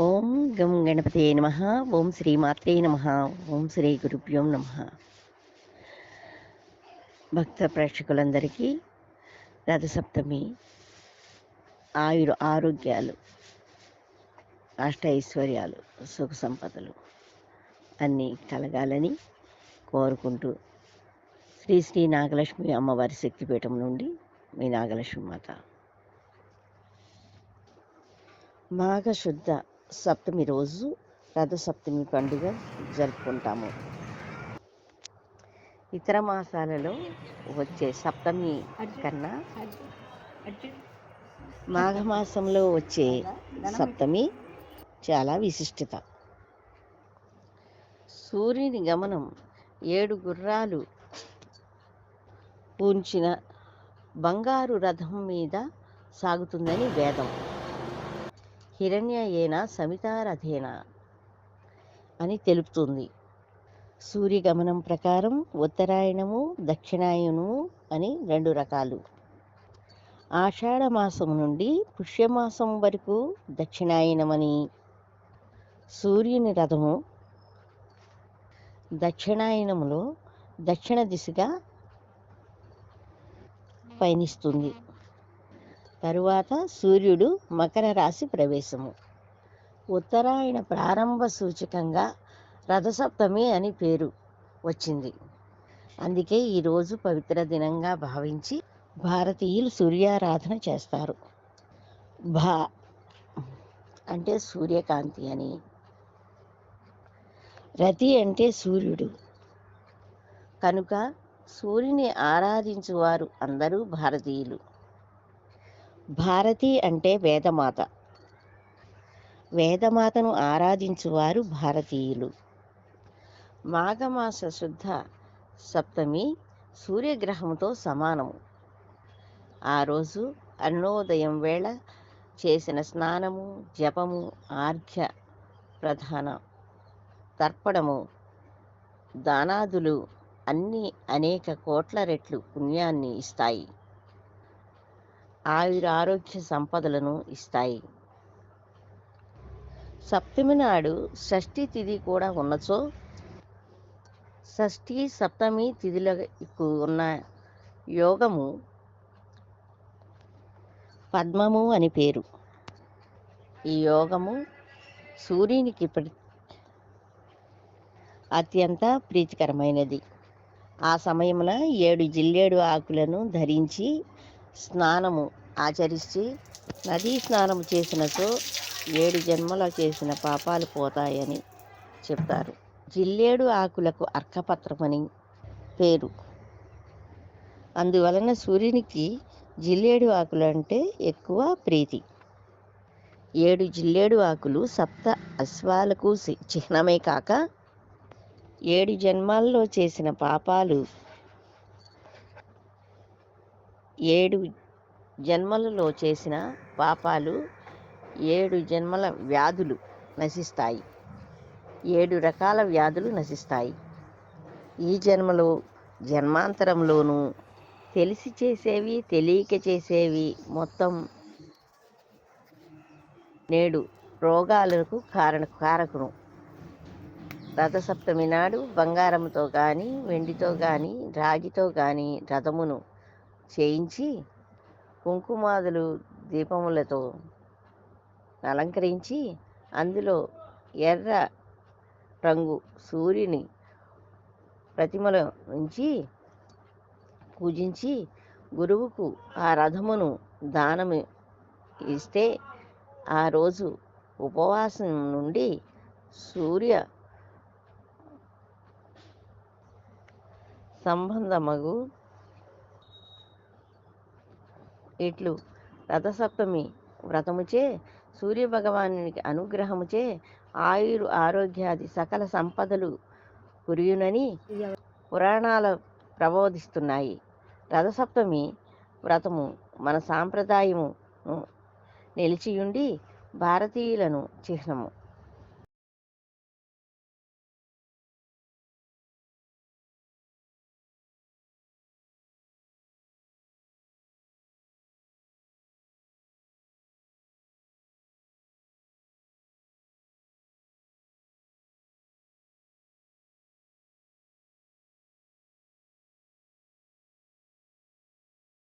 ఓం గం గణపతే నమ. ఓం శ్రీ మాత్రే నమ. ఓం శ్రీ గురుభ్యోం నమ. భక్త ప్రేక్షకులందరికీ రథసప్తమి ఆయుర ఆరోగ్యాలు అష్ట ఐశ్వర్యాలు సుఖ సంపదలు అన్నీ కలగాలని కోరుకుంటూ శ్రీ శ్రీ నాగలక్ష్మి అమ్మవారి శక్తిపీఠం నుండి మీ నాగలక్ష్మి మాత. మాఘశుద్ధ సప్తమి రోజు రథసప్తమి పండుగ జరుపుకుంటాము. ఇతర మాసాలలో వచ్చే సప్తమి కన్నా మాఘమాసంలో వచ్చే సప్తమి చాలా విశిష్టత. సూర్యుని గమనం ఏడు గుర్రాలు పూంచిన బంగారు రథం మీద సాగుతుందని వేదం. హిరణ్యయేన సమితారథేన అని తెలుపుతుంది. సూర్యగమనం ప్రకారం ఉత్తరాయణము దక్షిణాయనము అని రెండు రకాలు. ఆషాఢమాసం నుండి పుష్యమాసం వరకు దక్షిణాయనమని. సూర్యుని రథము దక్షిణాయనములో దక్షిణ దిశగా పయనిస్తుంది. తరువాత సూర్యుడు మకర రాశి ప్రవేశము. ఉత్తరాయణ ప్రారంభ సూచకంగా రథసప్తమి అని పేరు వచ్చింది. అందుకే ఈరోజు పవిత్ర దినంగా భావించి భారతీయులు సూర్యారాధన చేస్తారు. భా అంటే సూర్యకాంతి అని. రతి అంటే సూర్యుడు. కనుక సూర్యుని ఆరాధించువారు అందరూ భారతీయులు. భారతి అంటే వేదమాత. వేదమాతను ఆరాధించువారు భారతీయులు. మాఘమాస శుద్ధ సప్తమి సూర్యగ్రహంతో సమానము. ఆ రోజు అన్నోదయం వేళ చేసిన స్నానము జపము ఆర్ఘ్య ప్రధాన తర్పణము దానాదులు అన్ని అనేక కోట్ల రెట్లు పుణ్యాన్ని ఇస్తాయి. ఆయుర ఆరోగ్య సంపదలను ఇస్తాయి. సప్తమి నాడు షష్ఠి తిథి కూడా ఉన్నచో షష్ఠి సప్తమి తిథులకు ఉన్న యోగము పద్మము అని పేరు. ఈ యోగము సూర్యునికి అత్యంత ప్రీతికరమైనది. ఆ సమయమున ఏడు జిల్లేడు ఆకులను ధరించి స్నానము ఆచరించి నదీ స్నానము చేసినచో ఏడు జన్మల చేసిన పాపాలు పోతాయని చెప్తారు. జిల్లేడు ఆకులకు అర్కపత్రమని పేరు. అందువలన సూర్యునికి జిల్లేడు ఆకులు అంటే ఎక్కువ ప్రీతి. ఏడు జిల్లేడు ఆకులు సప్త అశ్వాలకు చిహ్నమే కాక ఏడు జన్మాల్లో చేసిన పాపాలు ఏడు జన్మలలో చేసిన పాపాలు ఏడు జన్మల వ్యాధులు నశిస్తాయి. ఏడు రకాల వ్యాధులు నశిస్తాయి. ఈ జన్మలో జన్మాంతరంలోనూ తెలిసి చేసేవి తెలియక చేసేవి మొత్తం నేడు రోగాలకు కారణ కారకును రథసప్తమి నాడు బంగారంతో కానీ వెండితో కానీ రాగితో కానీ రథమును చేయించి కుంకుమాదులు దీపములతో అలంకరించి అందులో ఎర్ర రంగు సూర్యుని ప్రతిమల నుంచి పూజించి గురువుకు ఆ రథమును దానము ఇస్తే ఆ రోజు ఉపవాసం నుండి సూర్య సంబంధమగు ఇట్లు రథసప్తమి వ్రతముచే సూర్యభగవానునికి అనుగ్రహముచే ఆయురు ఆరోగ్యాది సకల సంపదలు కురియునని పురాణాలు ప్రబోధిస్తున్నాయి. రథసప్తమి వ్రతము మన సాంప్రదాయము నిలిచియుండి భారతీయులను చిహ్నము.